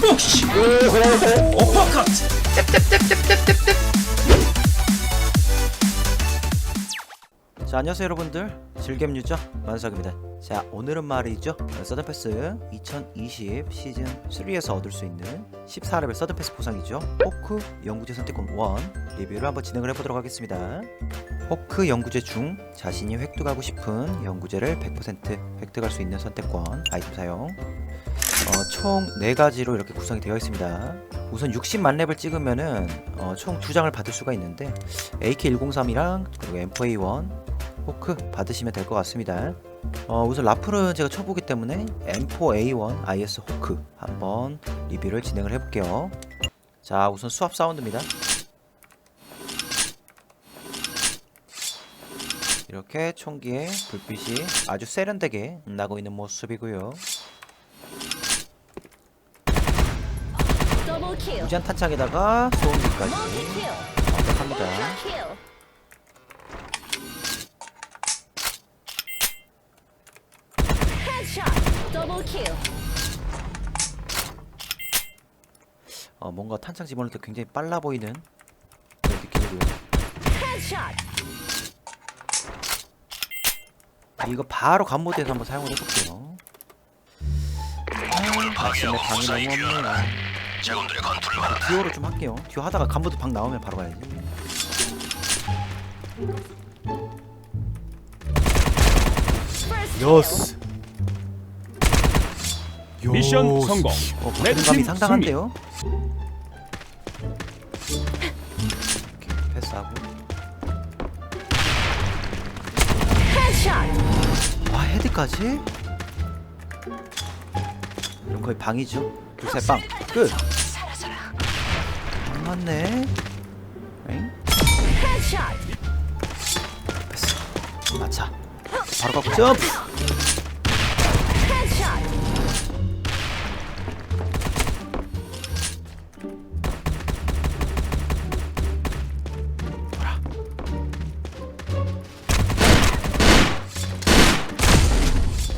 푹시 어퍼컷 자 안녕하세요 여러분들. 즐겜 유저 만석입니다. 자 오늘은 말이죠? 서든패스 2020 시즌 3에서 얻을 수 있는 14레벨 서든패스 보상이죠. 호크 연구제 선택권 1 리뷰를 한번 진행을 해보도록 하겠습니다. 호크 연구제 중 자신이 획득하고 싶은 연구제를 100% 획득할 수 있는 선택권 아이템 사용 어, 총 4가지로 이렇게 구성이 되어 있습니다 우선 60만 렙을 찍으면은 어, 총 2장을 받을 수가 있는데 AK103이랑 그리고 M4A1 호크 받으시면 될 것 같습니다. 어, 우선 라플은 제가 쳐보기 때문에 M4A1 IS 호크 한번 리뷰를 진행을 해볼게요. 자, 우선 수압 사운드입니다. 이렇게 총기에 불빛이 아주 세련되게 나고 있는 모습이고요. 무제한 탄창에다가 소음기까지. 완벽합니다. 어, 뭔가 탄창 집어넣을 때 굉장히 빨라 보이는 그런 느낌이고요. 헤드샷. 이거 바로 간모드에서 한번 사용을 해볼게요. 아, 방이 너무 없네요. 자군들의 건투를 받아 듀오로 좀 할게요. 듀오 하다가 간모드 방 나오면 바로 가야지. 여스. 미션 성공. 어, 레드 팀 박진감이 상당한데요. 이렇게 패스하고. 헤드샷. 와 헤드까지? 그럼 거의 방이죠. 둘셋 빵. 끝. 안 맞네. 엥? 패스. 맞자. 바로 가고 점프.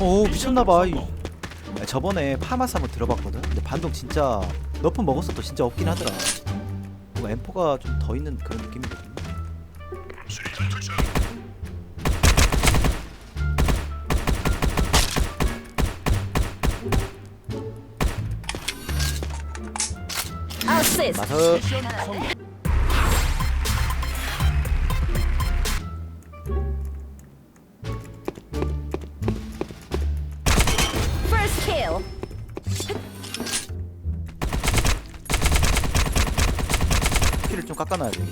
오 미쳤나봐. 저번에 파마스 한번 들어봤거든. 근데 반동 진짜 너프 먹었어도 진짜 없긴 하더라. 뭔가 M4가 좀 더 있는 그런 느낌이거든. 마서 깎아놔야 돼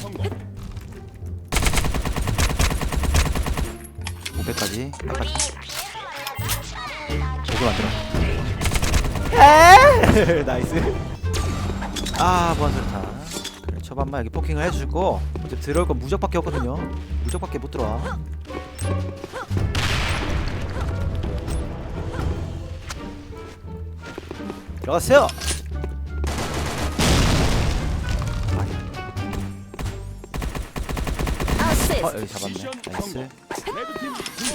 성공. 500까지 깎아줘. 500 만들어. 나이스. 아 무한설타. 그래 초반만 여기 포킹을 해주고 어차피 들어올 건 무적밖에 없거든요. 무적밖에 못 들어와. 들어가세요. 어시스트. 어 여기 잡았네. 나이스.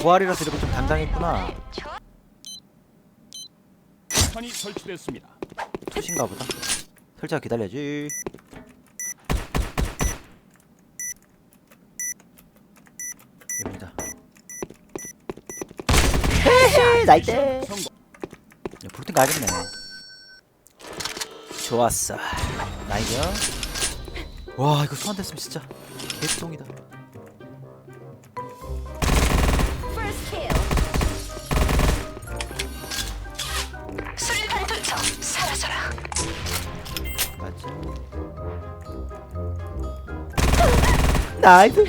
부활이라서 이렇게 좀 당당했구나. 판이 설치됐습니다. 투신가 보다. 설치가 기다려야지. 입니다. 나이스. 성공. 프로틴 가야겠네. 좋았어. 나이스. 와 이거 소환 됐으면 진짜 개똥이다. 퍼스트 킬. 수류탄 투척 사라져라 맞아. 나이스.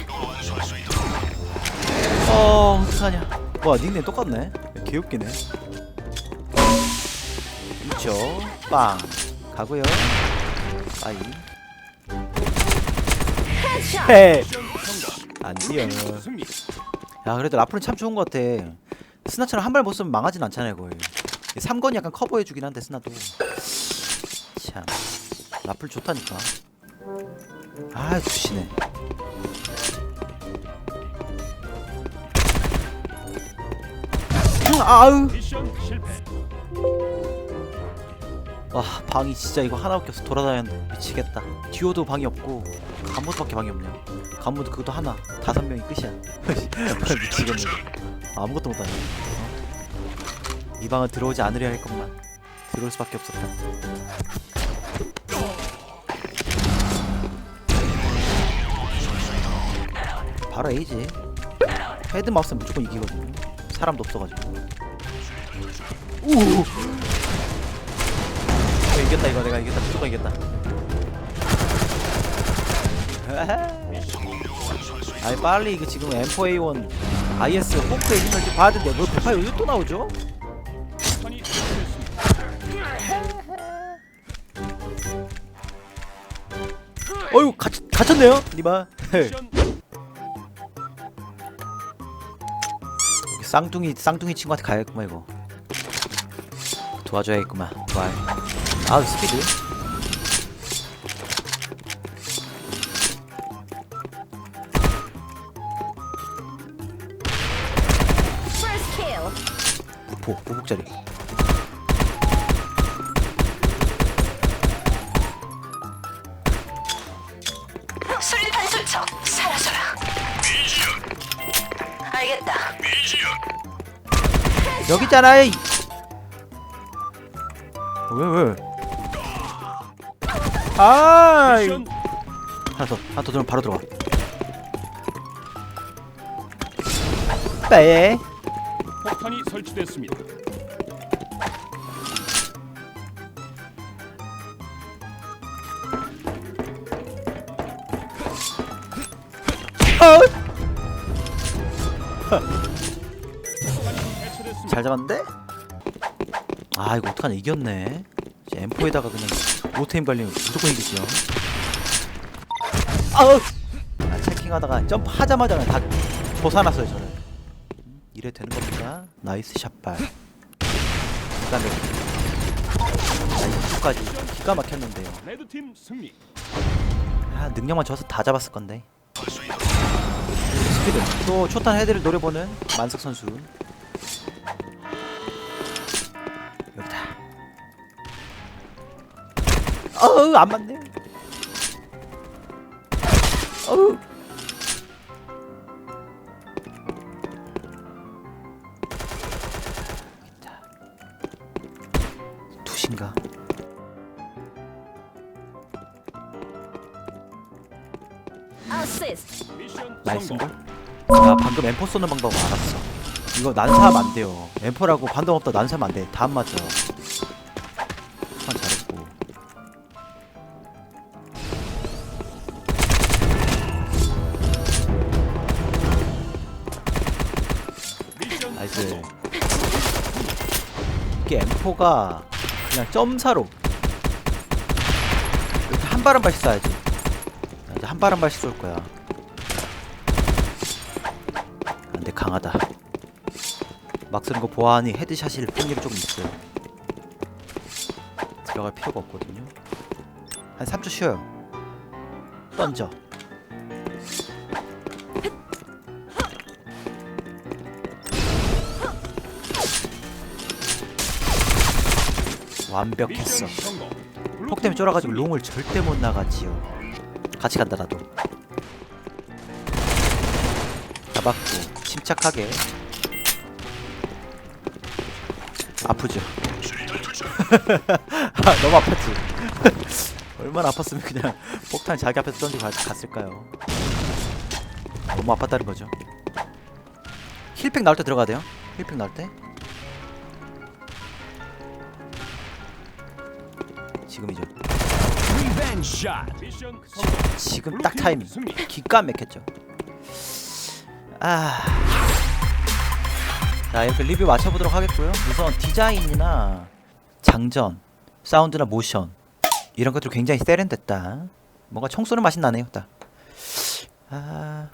어 어떡하냐. 와 닉네임 똑같네. 개웃기네. 있죠. 빵. 가고요. 빠이. 안 승리. 야 그래도 라플은 참 좋은 것 같아. 스나처럼 한 발 못 쓰면 망하진 않잖아요 거의. 3건이 약간 커버해주긴 한데 스나도. 참. 라플 좋다니까. 아 주시네. 아우 미션 실패. 와 방이 진짜 이거 하나밖에 없어. 돌아다녔는데. 미치겠다. 듀오도 방이 없고 간무드밖에 방이 없냐 간무드 그것도 하나. 다섯 명이 끝이야. 미치겠네. 아무것도 못하네. 어? 이 방은 들어오지 않으려 할 것만. 들어올 수밖에 없었다. 바로 A지. 헤드 마우스는 무조건 이기거든요. 사람도 없어가지고. 우 어, 이겼다 이거. 내가 이겼다. 무조건 이겼다. 아니 빨리 이거 지금 M4A1 IS 호크의 힘을 좀 봐야 되는데 뭐 대파 여기 또 나오죠? 갇, 갇혔네요 니마. 쌍둥이 쌍둥이 친구한테 가야겠구만 이거. 도와줘야겠구만 좋아요 아 스피드. 부포 보복자리 사라져라. 알겠다. 여기 있잖아 이. 왜 왜? 아 미션 하나 더 하나 더 들면 바로 들어가 빼 폭탄이 설치됐습니다. 어! 해체됐습니다. 잘 잡았는데? 아 이거 어떡하냐 이겼네 M4에다가 그냥 로테임 발리면 무조건 이기죠. 아우! 아, 체킹하다가 점프하자마자 다 벗어났어요 저는. 음, 이래 되는 겁니까? 나이스 샷발. 기가 막히네 나 이쪽까지 기가 막혔는데요. 레드팀 승리. 아 능력만 줘서 다 잡았을 건데. 스피드 또 초탄 헤드를 노려보는 만석 선수 어우 안 맞네. 어우. 나이스인걸? 성공. 야 방금 M4 쏘는 방법 알았어. 이거 난사하면 안 돼요. M4라고 반동 없다 난사하면 안 돼. 다 안 맞아 성공. 이게 M4가 그냥 점사로. 이렇게 한 발 한 발씩 쏴야지. 나 이제 한 발 한 발씩 쏠 거야. 근데 강하다. 막 쓰는 거 보아하니 헤드샷일 확률이 조금 있어요. 들어갈 필요가 없거든요. 한 3초 쉬어요. 던져 완벽했어. 폭 때문에 쫄아가지고 롱을 절대 못 나가지요. 같이 간다 나도. 잡았고 침착하게. 아프죠. 아, 너무 아팠지. 얼마나 아팠으면 그냥 폭탄 자기 앞에서 던지고 가- 갔을까요? 너무 아팠다는 거죠? 힐팩 나올 때 들어가야 돼요? 힐팩 나올 때 지금이죠. 지금 딱 타이밍. 기가 막혔죠. 아... 자 이렇게 리뷰 맞춰보도록 하겠고요. 우선 디자인이나 장전 사운드나 모션 이런 것들 굉장히 세련됐다. 뭔가 총 쏘는 맛이 나네요 딱. 아...